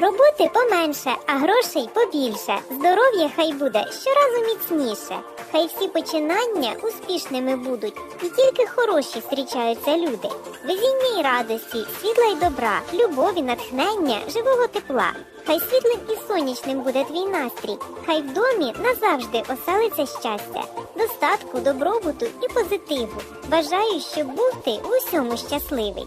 Роботи поменше, а грошей побільше. Здоров'я хай буде щоразу міцніше. Хай всі починання успішними будуть, і тільки хороші зустрічаються люди. Везіння й радості, світла й добра, любові, натхнення, живого тепла. Хай світлим і сонячним буде твій настрій, хай в домі назавжди оселиться щастя, достатку, добробуту і позитиву. Бажаю, щоб був ти у всьому щасливий.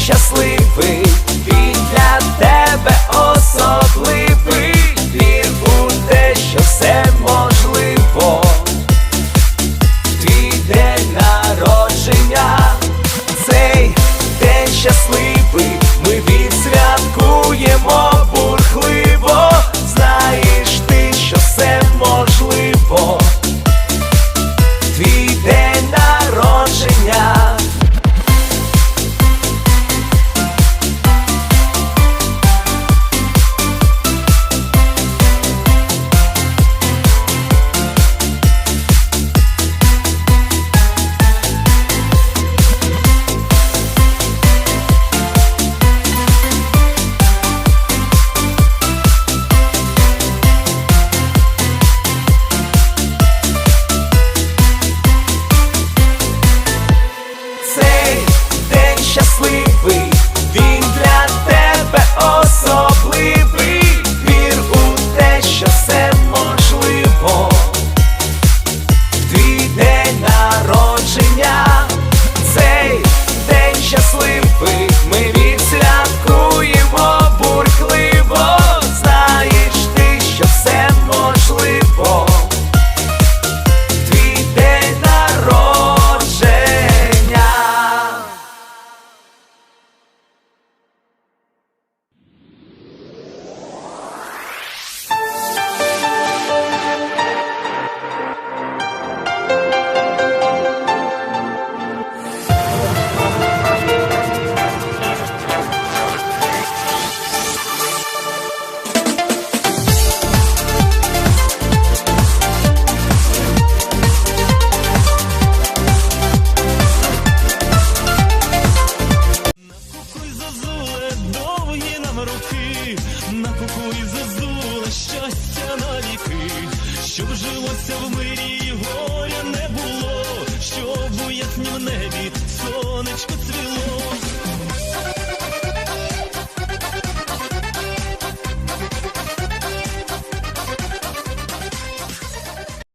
щасливий, він для тебе народження, цей день щасливий,